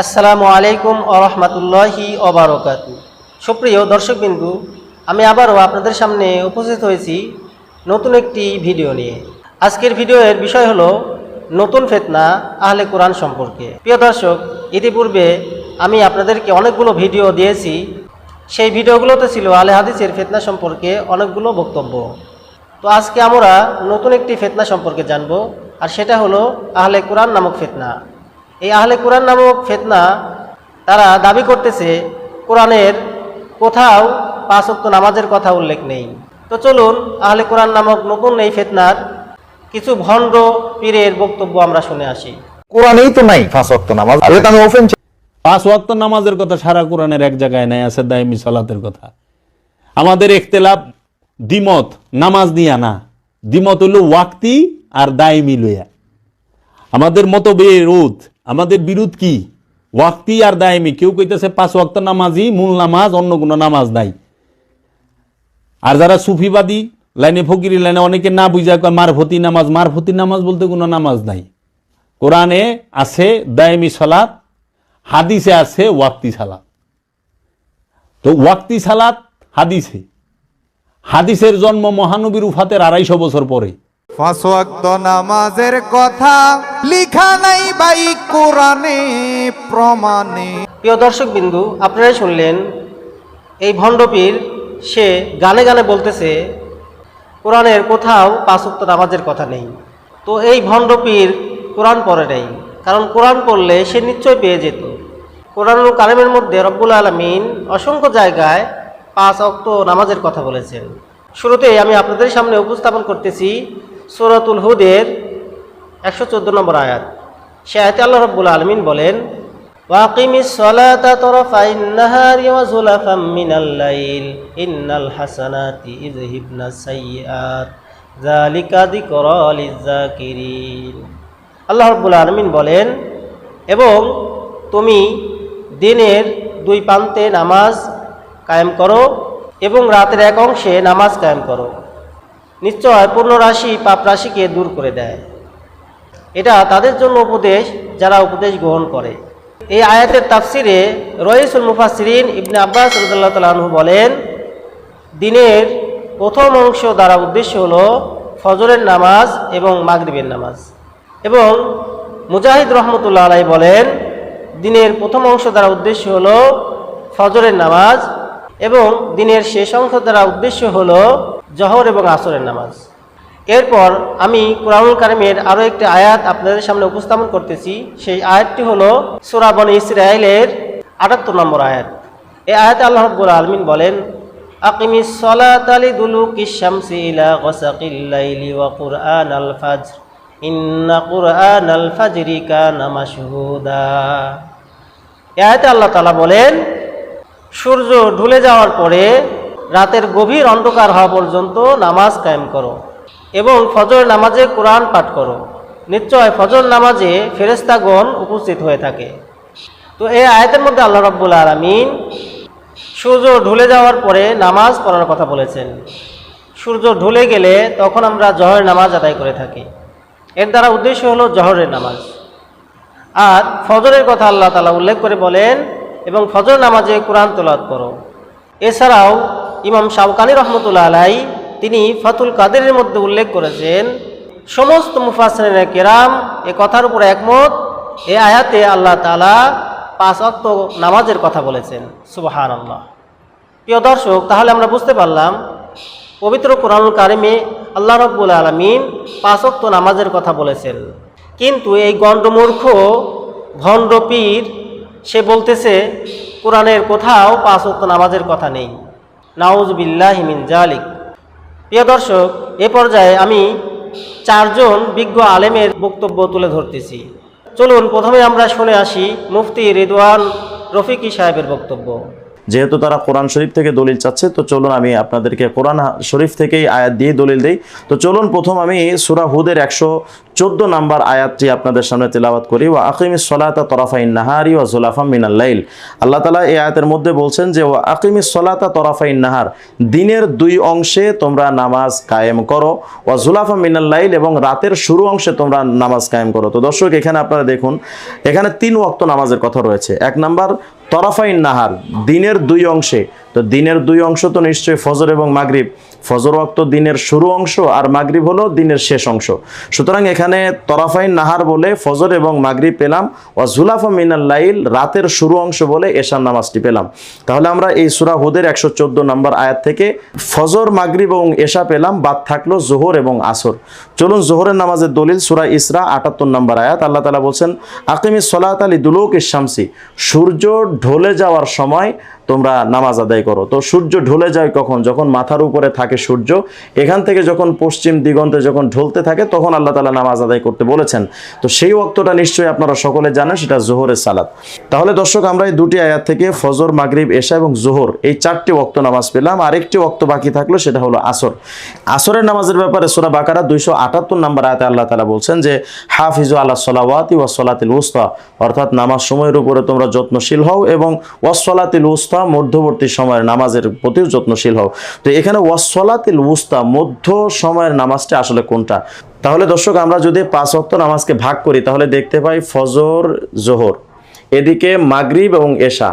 আসসালামু আলাইকুম আরহামতুল্লাহি অবরকাত সুপ্রিয় দর্শকবিন্দু, আমি আবারও আপনাদের সামনে উপস্থিত হয়েছি নতুন একটি ভিডিও নিয়ে। আজকের ভিডিওর বিষয় হলো নতুন ফেতনা আহলে কোরআন সম্পর্কে। প্রিয় দর্শক, ইতিপূর্বে আমি আপনাদেরকে অনেকগুলো ভিডিও দিয়েছি। সেই ভিডিওগুলোতে ছিল আলে হাদিসের ফেতনা সম্পর্কে অনেকগুলো বক্তব্য। তো আজকে আমরা নতুন একটি ফেতনা সম্পর্কে জানব, আর সেটা হলো আহলে কোরআন নামক ফেতনা। এই আহলে কোরআন নামক ফেতনা তারা দাবি করতেছে কোরআনের কোথাও পাঁচ ওয়াক্ত নামাজের কথা উল্লেখ নেই। তো চলুন আহলে কোরআন নামক নতুন এই ফেতনার কিছু ভণ্ড পীরের বক্তব্য আমরা শুনে আসি। কোরআনেই তো নাই পাঁচ ওয়াক্ত নামাজ। পাঁচ ওয়াক্ত নামাজের কথা সারা কোরআনের এক জায়গায় নাই আছে দায়মি সালাতের কথা। আমাদের একতেলাপ দ্বিমত নামাজ নিয়া না। দ্বিমত হইল ওয়াক্তি আর দায়মি লইয়া। আমাদের মতো বিরোধ আমাদের বিরোধ কি? ওয়াক্তি আর দায়মি। কেউ কইতেছে পাঁচ ওয়াক্ত নামাজই মূল নামাজ, অন্য কোনো নামাজ নাই। আর যারা সুফিবাদী, লাইনে ফকিরি লাইনে অনেকে না বুঝা কয়, মারফতি নামাজ। মারফতি নামাজ বলতে কোনো নামাজ নাই। কোরআনে আছে দায়মি সালাত, হাদিসে আছে ওয়াক্তি সালাত। তো ওয়াক্তি সালাত হাদিসে। হাদিসের জন্ম মহানবীর উফাতের আড়াইশো বছর পরে। পাঁচ ওয়াক্ত নামাজের কথা লিখা নাই বাই কোরআনে, প্রমাণে। প্রিয় দর্শকবিন্দু, আপনারাই শুনলেন, এই ভণ্ডপীর সে গানে গানে বলতেছে, কোরআনের কোথাও পাঁচ ওয়াক্ত নামাজের কথা নেই। তো এই ভণ্ডপীর কোরআন পড়ে নেই, কারণ কোরআন পড়লে সে নিশ্চয় পেয়ে যেত। কোরআনুল কালামের মধ্যে রব্বুল আলমিন অসংখ্য জায়গায় পাঁচ অক্ত নামাজের কথা বলেছেন। শুরুতেই আমি আপনাদের সামনে উপস্থাপন করতেছি সুরাতুল হুদের একশো চোদ্দ নম্বর আয়াত। সে আয়তে আল্লাহ রব্বুল আলমিন বলেন ওয়াকিমি আলমিন বলেন, এবং তুমি দিনের দুই প্রান্তে নামাজ কায়েম করো এবং রাতের এক অংশে নামাজ কায়েম করো। নিশ্চয় পূর্ণ রাশি পাপ রাশিকে দূর করে দেয়। এটা তাদের জন্য উপদেশ, যারা উপদেশ গ্রহণ করে। এই আয়াতের তাফসিরে রইসুল মুফাসরিন ইবনে আব্বাস রদুল্লাহ তালু বলেন, দিনের প্রথম অংশ দ্বারা উদ্দেশ্য হল ফজরের নামাজ এবং মাগরিবের নামাজ। এবং মুজাহিদ রহমতুল্লাহ আলাই বলেন, দিনের প্রথম অংশ দ্বারা উদ্দেশ্য হল ফজরের নামাজ এবং দিনের শেষ অংশ দ্বারা উদ্দেশ্য হলো জহর এবং আসরের নামাজ। এরপর আমি কোরআনুল কারিমের আরও একটি আয়াত আপনাদের সামনে উপস্থাপন করতেছি। সেই আয়াতটি হলো সুরাবন ইসরায়েলের আটাত্তর নম্বর আয়াত। এই আয়াতে আল্লাহ রব্বুল আলমিন বলেন, আকিমিস সলাতালি দুলু কিশামসি ইলা গসাকিল লাইলি ওয়া কুরআন আল ফাজর। ইন্না কুরআন আল ফাজরি কানা মাশহুদা। আয়াতে আল্লাহ তাআলা বলেন, সূর্য ঢুলে যাওয়ার পরে রাতের গভীর অন্ধকার হওয়া পর্যন্ত নামাজ কায়েম করো এবং ফজর নামাজে কোরআন পাঠ করো। নিশ্চয় ফজর নামাজে ফেরেস্তাগণ উপস্থিত হয়ে থাকে। তো এই আয়াতের মধ্যে আল্লাহ রব্বুল আলমিন সূর্য ঢুলে যাওয়ার পরে নামাজ পড়ার কথা বলেছেন। সূর্য ঢুলে গেলে তখন আমরা জহরের নামাজ আদায় করে থাকি। এর দ্বারা উদ্দেশ্য হলো জহরের নামাজ। আর ফজরের কথা আল্লাহ তালা উল্লেখ করে বলেন এবং ফজর নামাজে কোরআন তোলাত করো। এছাড়াও ইমাম শাওকানি রহমতুল্লাহ আলাই, তিনি ফাতুল কাদেরের মধ্যে উল্লেখ করেছেন, সমস্ত মুফাসরিন কেরাম এ কথার উপর একমত, এ আয়াতে আল্লাহ তালা পাঁচ অক্ত নামাজের কথা বলেছেন সুবাহান আল্লাহ প্রিয় দর্শক, তাহলে আমরা বুঝতে পারলাম, পবিত্র কোরআনুল কারিমে আল্লাহ রব্বুল আলমিন পাঁচ অক্ত নামাজের কথা বলেছেন। কিন্তু এই গণ্ডমূর্খ ভণ্ড পীর সে বলতেছে, কোরআনের কোথাও পাঁচ অক্ত নামাজের কথা নেই। নাউজ বিল্লাহ জালিক প্রিয় দর্শক, এ পর্যায়ে আমি চারজন বিজ্ঞ আলেমের বক্তব্য তুলে ধরতেছি। চলুন, প্রথমে আমরা শুনে আসি মুফতি রেদওয়ান রফিকি সাহেবের বক্তব্য। যেহেতু তারা কোরআন শরীফ থেকে দলিল চাচ্ছে, তো চলুন আমি আপনাদেরকে কোরআন শরীফ থেকেই আয়াত দিয়ে দলিল দেই। তো চলুন প্রথম আমি সুরা হুদের একশো চোদ্দ নাম্বার আয়াতটি আপনাদের সামনে তেলাওয়াত করি। ওয়া আকিমিস সলাতা তরাফাইন নাহারি ওয়া জুলাফা মিনাল লাইল। আল্লাহ তালা এই আয়াতের মধ্যে বলছেন যে, ওয়া আকিমিস সলাতা তরাফাইন নাহার, দিনের দুই অংশে তোমরা নামাজ কায়েম করো, ওয়া জুলাফা মিনাল লাইল এবং রাতের শুরু অংশে তোমরা নামাজ কায়েম করো। তো দর্শক, এখানে আপনারা দেখুন, এখানে তিন ওয়াক্ত নামাজের কথা রয়েছে। এক নাম্বার তরাফাইন নাহার দিনের দুই অংশে তো দিনের দুই অংশ তো নিশ্চয়ই ফজর এবং মাগরিব। ফজর ওয়াক্ত দিনের শুরু অংশ আর মাগরিব হলো দিনের শেষ অংশ। সুতরাং এখানে তরাফাইন নাহার বলে ফজর এবং মাগরিব পেলাম ও জুলাফা মিনাল লাইল রাতের শুরু অংশ বলে এশার নামাজটি পেলাম। তাহলে আমরা এই সুরা হুদের একশো চোদ্দ নম্বর আয়াত থেকে ফজর, মাগরিব এবং এশা পেলাম, বাদ থাকল জোহর এবং আসর। চলুন জোহরের নামাজের দলিল সুরা ইসরা আটাত্তর নম্বর আয়াত। আল্লাহ তালা বলছেন আকিমি সলাত আলী দুলুক ইসামসি সূর্য ঢলে যাওয়ার সময় তোমরা নামাজ আদায় করো। তো সূর্য ঢলে যায় কখন? যখন মাথার উপরে থাকে সূর্য, এখান থেকে যখন পশ্চিম দিগন্তে যখন ঢলতে থাকে, তখন আল্লাহ তালা নামাজ আদায় করতে বলেছেন। তো সেই ওক্তটা নিশ্চয়ই আপনারা সকলে জানেন, সেটা জোহরের সালাত। তাহলে দর্শক, আমরা এই দুটি আয়াত থেকে ফজর, মাগরিব, এশা এবং জোহর, এই চারটি ওক্ত নামাজ পেলাম। আরেকটি ওক্ত বাকি থাকল, সেটা হলো আসর। আসরের নামাজের ব্যাপারে সোরা বাকারা দুইশো আটাত্তর নম্বর আয়াতে আল্লাহ তালা বলছেন যে, হাফিজু আল্লাহ সলাওয়াতি ওয়া সলাতিল উস্তা, অর্থাৎ নামাজ সময়ের উপরে তোমরা যত্নশীল হও এবং ওয়াসলাতিল উস্তা মধ্যবর্তী সময়ের নামাজের প্রতিও যত্নশীল হও। তো এখানে ওয়াসলাতিল উস্তা, মধ্য সময়ের নামাজটা আসলে কোনটা? তাহলে দর্শক, আমরা যদি পাঁচ অক্ত নামাজকে ভাগ করি, তাহলে দেখতে পাই ফজর, জোহর, এদিকে মাগরিব এবং এশা।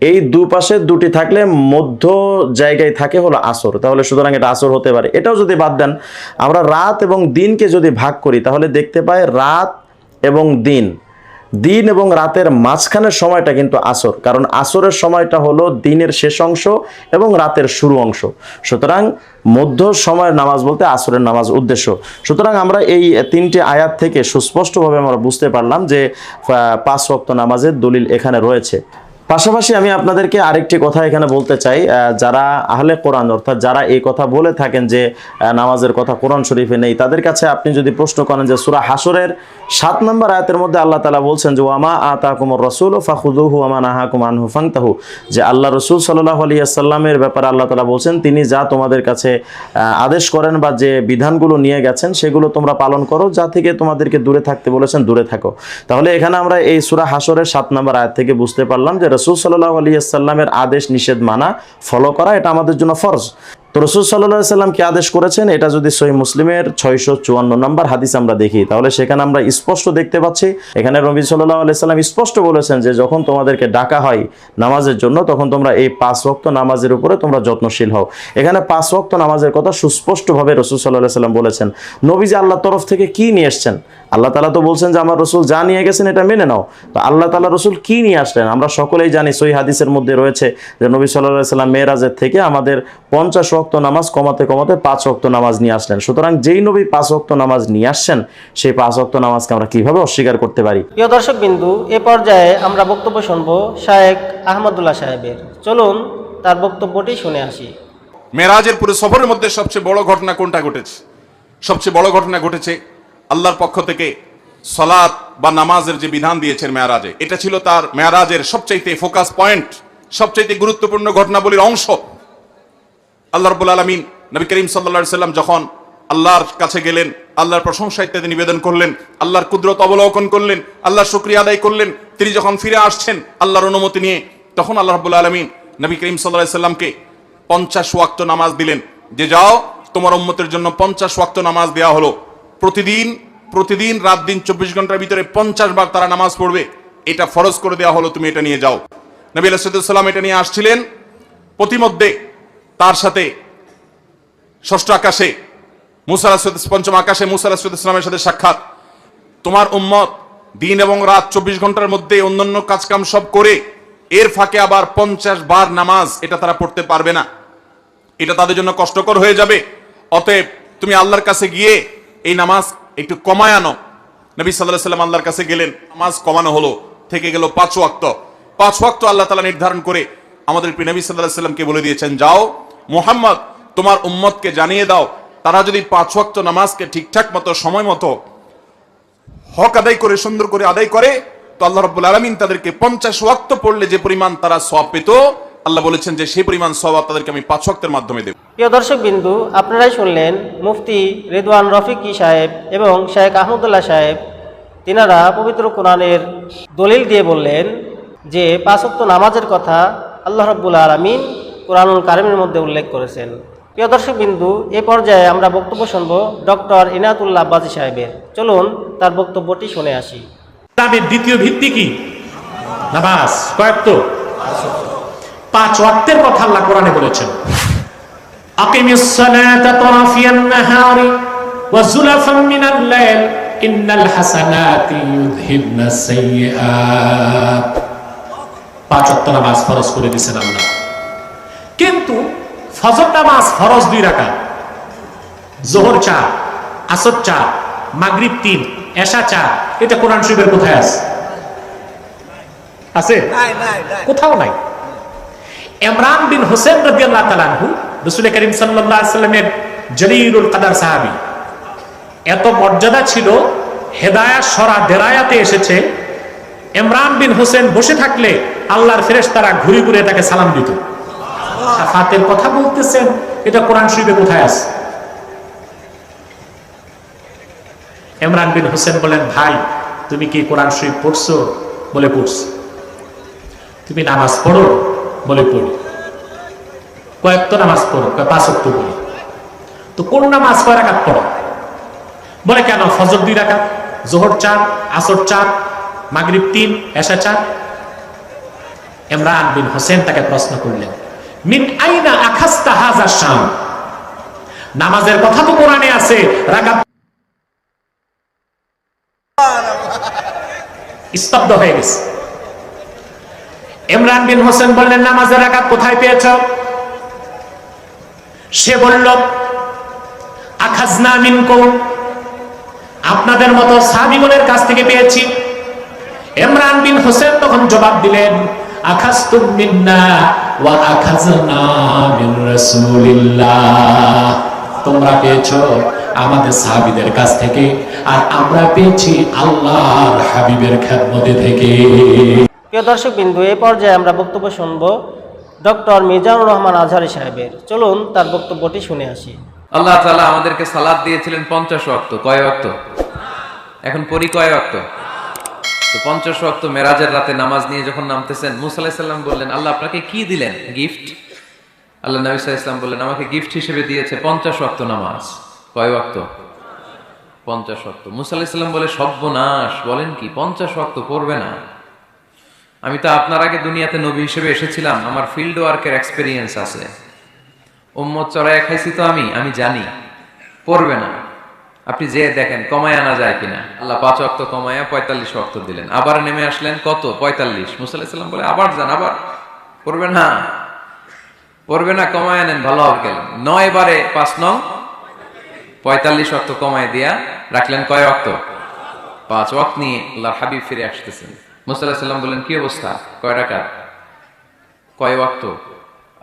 এই দুপাশে দুটি থাকলে মধ্য জায়গায় থাকে হলো আসর। তাহলে সুতরাং এটা আসর হতে পারে। এটাও যদি বাদ দেন, আমরা রাত এবং দিনকে যদি ভাগ করি, তাহলে দেখতে পাই রাত এবং দিন। দিন এবং রাতের মাঝখানের সময়টা কিন্তু আসর। কারণ আসরের সময়টা হলো দিনের শেষ অংশ এবং রাতের শুরু অংশ। সুতরাং মধ্য সময়ের নামাজ বলতে আসরের নামাজ উদ্দেশ্য। সুতরাং আমরা এই তিনটি আয়াত থেকে সুস্পষ্টভাবে আমরা বুঝতে পারলাম যে পাঁচ ওয়াক্ত নামাজের দলিল এখানে রয়েছে। পাশাপাশি আমি আপনাদেরকে আরেকটি কথা এখানে বলতে চাই যারা আহলে কোরআন, অর্থাৎ যারা এই কথা বলে থাকেন যে নামাজের কথা কোরআন শরীফে নেই, তাদের কাছে আপনি যদি প্রশ্ন করেন যে সুরা হাসরের সাত নম্বর আয়াতের মধ্যে আল্লাহ তালা বলছেন যে ওয়ামা আতা রসুল ও ফাহুদুহু আমা নাহা কুমান হুফাংতাহু যে আল্লাহ রসুল সাল্লাহ আলী আসাল্লামের ব্যাপারে আল্লাহ তালা বলছেন, তিনি যা তোমাদের কাছে আদেশ করেন বা যে বিধানগুলো নিয়ে গেছেন, সেগুলো তোমরা পালন করো, যা থেকে তোমাদেরকে দূরে থাকতে বলেছেন, দূরে থাকো। তাহলে এখানে আমরা এই সুরা হাসরের সাত নম্বর আয়াত থেকে বুঝতে পারলাম যে রসুল সাল্লাহ আলিয়া সাল্লামের আদেশ নিষেধ মানা ফলো করা এটা আমাদের জন্য ফরজ। তো রসুল সাল্লাহ সাল্লাম কি আদেশ করেছেন? এটা যদি সহি মুসলিমের ছয়শো চুয়ান্ন নম্বর হাদিস আমরা দেখি, তাহলে সেখানে আমরা স্পষ্ট দেখতে পাচ্ছি। এখানে নবী সাল্লাহ সাল্লাম স্পষ্ট বলেছেন যে যখন তোমাদেরকে ডাকা হয় নামাজের জন্য, তখন তোমরা এই পাঁচ ওয়াক্ত নামাজের উপরে তোমরা যত্নশীল হও। এখানে পাঁচ ওয়াক্ত নামাজের কথা সুস্পষ্টভাবে রসুল সাল্লাহ সাল্লাম বলেছেন। নবী যে আল্লাহর তরফ থেকে কি নিয়ে এসছেন? আল্লাহ তালা তো বলছেন যে, আমার রসুল যা নিয়ে গেছেন, এটা মেনে নাও। তো আল্লাহ তালা রসুল কি নিয়ে আসলেন? আমরা সকলেই জানি সই হাদিসের মধ্যে রয়েছে যে নবী সাল্লাহ সাল্লাম মেয়েরাজের থেকে আমাদের পঞ্চাশ ওয়াক্ত নামাজ কমাতে কমাতে পাঁচ ওয়াক্ত নামাজ নিয়ে আসলেন। সুতরাং যেই নবী পাঁচ ওয়াক্ত নামাজ নিয়ে আসছেন সেই পাঁচ ওয়াক্ত নামাজকে আমরা কীভাবে অস্বীকার করতে পারি? প্রিয় দর্শক বিন্দু এ পর্যায়ে আমরা বক্তব্য শুনব শায়েক আহমদুল্লাহ সাহেবের। চলুন তার বক্তব্যটি শুনে আসি। মেরাজের পুরো সফরের মধ্যে সবচেয়ে বড় ঘটনা কোনটা ঘটেছে? সবচেয়ে বড় ঘটনা ঘটেছে আল্লাহর পক্ষ থেকে সলাৎ বা নামাজের যে বিধান দিয়েছেন মেয়ারাজে এটা ছিল তার মেয়ারাজের সবচাইতে ফোকাস পয়েন্ট সবচাইতে গুরুত্বপূর্ণ ঘটনাবলীর অংশ। আল্লাহ রব্বুল আলমিন নবী করিম সাল্লা সাল্লাম যখন আল্লাহর কাছে গেলেন, আল্লাহর প্রশংসা ইত্যাদি নিবেদন করলেন, আল্লাহর কুদরত অবলোকন করলেন, আল্লাহর শুক্রিয়া আদায় করলেন, তিনি যখন ফিরে আসছেন আল্লাহর অনুমতি নিয়ে, তখন আল্লাহ রব্বুল আলমিন নবী করিম সাল্লাহ সাল্লামকে পঞ্চাশ ওয়াক্ত নামাজ দিলেন। যে যাও, তোমার উম্মতের জন্য পঞ্চাশ ওয়াক্ত নামাজ দেওয়া হলো। প্রতিদিন প্রতিদিন রাত দিন চব্বিশ ঘণ্টার ভিতরে পঞ্চাশ বার তারা নামাজ পড়বে। এটা ফরজ করে দেওয়া হলো, তুমি এটা নিয়ে যাও। নবী আলাইসাল্লাম এটা নিয়ে আসছিলেন। প্রতিমধ্যে তার সাথে ষষ্ঠ আকাশে মুসা আলাহিসাদ পঞ্চম আকাশে মুসা আলাহিসাদ ইসলামের সাথে সাক্ষাৎ। তোমার উম্মত দিন এবং রাত চব্বিশ ঘণ্টার মধ্যে অন্যান্য কাজকাম সব করে এর ফাঁকে আবার পঞ্চাশ বার নামাজ এটা তারা পড়তে পারবে না। এটা তাদের জন্য কষ্টকর হয়ে যাবে। অতএব তুমি আল্লাহর কাছে গিয়ে এই নামাজ একটু কমায় আনো। নবী সাল্লাহ সাল্লাম আল্লাহর কাছে গেলেন, নামাজ কমানো হলো, থেকে গেল পাঁচ ওয়াক্ত। পাঁচ ওয়াক্ত আল্লাহ তালা নির্ধারণ করে আমাদের নবী সাল্লাহ সাল্লামকে বলে দিয়েছেন, যাও মোহাম্মদ, তোমার উম্মতকে জানিয়ে দাও, তারা যদি পাঁচ ওয়াক্ত নামাজকে ঠিকঠাক মতো, সময় মতো হক আদায় করে, সুন্দর করে আদায় করে, তো আল্লাহ রব্বুল আলমিন তাদেরকে পঞ্চাশ ওয়াক্ত পড়লে যে পরিমাণ তারা সব পেত, আল্লাহ বলেছেন যে সেই পরিমাণ সব তাদেরকে আমি পাঁচ ওয়াক্তের মাধ্যমে দেব। প্রিয় দর্শক বিন্দু, আপনারাই শুনলেন মুফতি রেদওয়ান রফিকি সাহেব এবং শেখ আহমদুল্লাহ সাহেব। তিনারা পবিত্র কোরআনের দলিল দিয়ে বললেন যে পাঁচক্ত নামাজের কথা আল্লাহ রব্বুল আলমিন কোরআনুল কারিমের মধ্যে উল্লেখ করেছেন। প্রিয় দর্শক বিন্দু এ পর্যায়ে আমরা বক্তব্য শুনব ডক্টর ইনায়াতুল্লাহ আব্বাসী সাহেবের। চলুন তার বক্তব্যটি শুনে আসি। ইসলামের দ্বিতীয় ভিত্তি কি? নামাজ, কয়েক তো? পাঁচ ওয়াক্তের কথা আল্লাহ কোরআনে বলেছেন। আকিমিস সালাতা তারাফিয়ান নাহারি ওয়া যুলাফান মিনাল লাইল, ইন্নাল হাসানাতি ইউযহিবনাস সাইয়্যাত। পাঁচ ওয়াক্ত নামাজ ফরজ করে দিয়েছেন আল্লাহ। কিন্তু ফজর নামাজ ফরজ দুই রাকাত। জোহর চার আসর চার মাগরিব তিন এশা চার এটা কোরআন শরীফের কোথায় আছে? আছে? কোথাও নাই। ইমরান বিন হোসেন রাদিয়াল্লাহু তাআলা আনহু রাসূল করিম সাল্লাল্লাহু আলাইহি সাল্লামের জলিলুল কাদার সাহাবী এত মর্যাদা ছিল হেদায়াত সরা দেরায়াতে এসেছে ইমরান বিন হোসেন বসে থাকলে আল্লাহর ফেরেশতারা ঘুরে ঘুরে তাকে সালাম দিত। সাফাতের কথা বলতেছেন, এটা কোরআন শরীফে কোথায় আছে? ইমরান বিন হোসেন বলেন, ভাই, তুমি কি কোরআন শরীফ পড়ছো বলে পড়ছি? তুমি নামাজ পড়ো বলে পড়ি? কয়েক তো নামাজ পড়ো পাঁচ অক্ট পড়ি? তো কোন নামাজ কয় রাখাত পড়ো? বলে কেন? ফজর দুই রাখাত জোহর চার, আসর চার, মাগরিব তিন, এশা চার? ইমরান বিন হোসেন তাকে প্রশ্ন করলেন নামাজের কথা তো কোরআনে আছে স্তব্ধ হয়ে গেছে। ইমরান বিন হোসেন বললেন, নামাজের কোথায় পেয়েছ? সে বলল, আখাজনা মিনকুম। আপনাদের মতো সাহাবীগণের কাছ থেকে পেয়েছি। ইমরান বিন হোসেন তখন জবাব দিলেন আখাজতুম মিন্না ওয়া আখাজনা মিন রাসূলিল্লাহ। তোমরা পেয়েছ আমাদের সাহাবীদের কাছ থেকে আর আমরা পেয়েছি আল্লাহর হাবিবের খেদমতে থেকে। প্রিয় দর্শক বিন্দু এ পর্যায়ে আমরা বক্তব্য শুনব ডক্টর মিজানুর রহমান আজহারি সাহেবের। চলুন তার বক্তব্যটি শুনে আসি। আল্লাহ তাআলা আমাদেরকে সালাদ দিয়েছিলেন পঞ্চাশ ওয়াক্ত। কয় ওয়াক্ত? এখন পড়ি কয় ওয়াক্ত? তো পঞ্চাশ ওয়াক্ত মেরাজের রাতে নামাজ নিয়ে যখন নামতেছেন, মুসা আলাইহিস বললেন, আল্লাহ আপনাকে কি দিলেন? গিফট? আল্লাহ নবী সাল্লাল্লাহু বললেন, আমাকে গিফট হিসেবে দিয়েছে পঞ্চাশ ওয়াক্ত নামাজ। কয় ওয়াক্ত? পঞ্চাশ ওয়াক্ত। মুসা আলাইহিস সালাম বলে, সর্বনাশ, বলেন কি, পঞ্চাশ ওয়াক্ত পড়বে না। আমি তো আপনার আগে দুনিয়াতে নবী হিসেবে এসেছিলাম, আমার ফিল্ড ওয়ার্কের এক্সপিরিয়েন্স আছে। উম্মত চড়াইয়া খাইছি তো আমি আমি জানি পড়বে না। আপনি যে দেখেন, কমায় আনা যায় কিনা? আল্লাহ পাঁচ অক্ত কমায়া পঁয়তাল্লিশ অক্ত দিলেন। আবার নেমে আসলেন কত? পঁয়তাল্লিশ। মুসাল্লাম বলে, আবার যান, আবার। পড়বে না। পড়বে না, কমায় আনেন ভালো হবে গেলেন নয় বারে পাঁচ নং? পঁয়তাল্লিশ অক্ত কমায় দিয়া রাখলেন কয় অক্ত পাঁচ অক্ত নিয়ে আল্লাহ হাবিব ফিরে আসতেছেন। মুসাল্লাহ সাল্লাম বললেন, কি অবস্থা? কয় টাকা কয় ওয়াক্ত?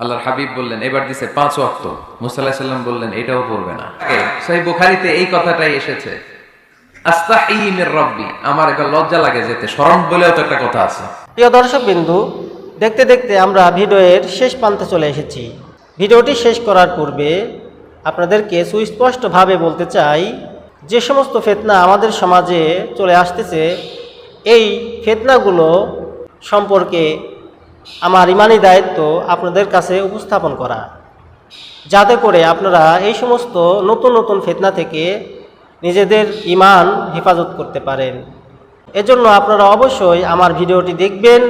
আল্লাহর হাবিব বললেন, এবার দিছে পাঁচ ওয়াক্ত। মুসাল্লাহ সাল্লাম বললেন, এটাও পড়বে না। সেই বুখারিতে এই কথাটাই এসেছে। আমার লজ্জা লাগে তো একটা কথা আছে। প্রিয় দর্শক বিন্দু, দেখতে দেখতে আমরা ভিডিওর শেষ প্রান্তে চলে এসেছি। ভিডিওটি শেষ করার পূর্বে আপনাদেরকে সুস্পষ্টভাবে বলতে চাই, যে সমস্ত ফেতনা আমাদের সমাজে চলে আসতেছে, এই ফেতনাগুলো সম্পর্কে আমার ইমানি দায়িত্ব আপনাদের কাছে উপস্থাপন করা। যাতে করে আপনারা এই সমস্ত নতুন নতুন ফেতনা থেকে নিজেদের ইমান হেফাজত করতে পারেন। এজন্য আপনারা অবশ্যই আমার ভিডিওটি দেখবেন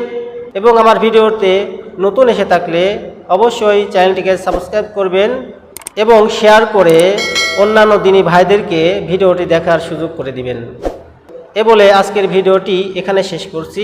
এবং আমার ভিডিওতে নতুন এসে থাকলে অবশ্যই চ্যানেলটিকে সাবস্ক্রাইব করবেন এবং শেয়ার করে অন্যান্য দিনী ভাইদেরকে ভিডিওটি দেখার সুযোগ করে দিবেন। এ বলে আজকের ভিডিওটি এখানে শেষ করছি।